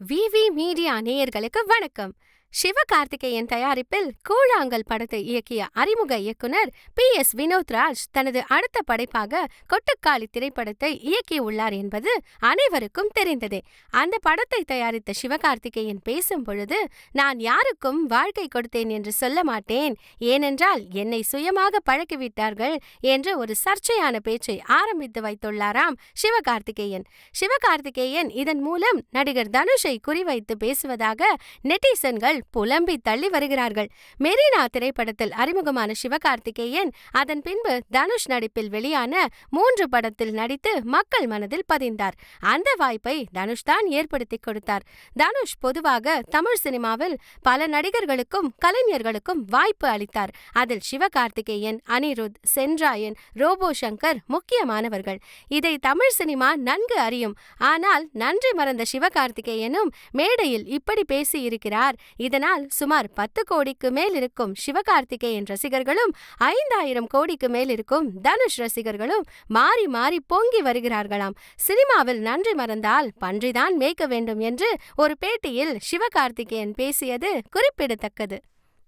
விவி media நேயர்களுக்கு வணக்கம். சிவகார்த்திகேயன் தயாரிப்பில் கூழாங்கல் படத்தை இயக்கிய அறிமுக இயக்குனர் பி. எஸ். வினோத் ராஜ் தனது அடுத்த படைப்பாக கொட்டுக்காளி திரைப்படத்தை இயக்கியுள்ளார் என்பது அனைவருக்கும் தெரிந்ததே. அந்த படத்தை தயாரித்த சிவகார்த்திகேயன் பேசும் பொழுது நான் யாருக்கும் வாழ்க்கை கொடுத்தேன் என்று சொல்ல மாட்டேன். ஏனென்றால் என்னை சுயமாக பழக்கிவிட்டார்கள் என்று ஒரு சர்ச்சையான பேச்சை ஆரம்பித்து வைத்துள்ளாராம் சிவகார்த்திகேயன். சிவகார்த்திகேயன் இதன் மூலம் நடிகர் தனுஷை குறிவைத்து பேசுவதாக நெட்டிசன்கள் புலம்பி தள்ளி வருகிறார்கள். மெரினா திரைப்படத்தில் அறிமுகமான சிவகார்த்திகேயன் அதன் பின்பு தனுஷ் நடிப்பில் வெளியான மூன்று படத்தில் நடித்து மக்கள் மனதில் பதிந்தார். அந்த வாய்ப்பை தனுஷ் தான் ஏற்படுத்தி கொடுத்தார். தனுஷ் பொதுவாக தமிழ் சினிமாவில் பல நடிகர்களுக்கும் கலைஞர்களுக்கும் வாய்ப்பு அளித்தார். அதில் சிவகார்த்திகேயன் அனிருத் சென்றாயன் ரோபோ சங்கர் முக்கியமானவர்கள். இதை தமிழ் சினிமா நன்கு அறியும். ஆனால் நன்றி மறந்த சிவகார்த்திகேயனும் மேடையில் இப்படி பேசியிருக்கிறார். இதனால் சுமார் பத்து கோடிக்கு மேல் இருக்கும் சிவகார்த்திகேயன் ரசிகர்களும் ஐந்தாயிரம் கோடிக்கு மேல் இருக்கும் தனுஷ் ரசிகர்களும் மாறி மாறி பொங்கி வருகிறார்களாம். சினிமாவில் நன்றி மறந்தால் பன்றிதான் மேய்க்க வேண்டும் என்று ஒரு பேட்டியில் சிவகார்த்திகேயன் பேசியது குறிப்பிடத்தக்கது.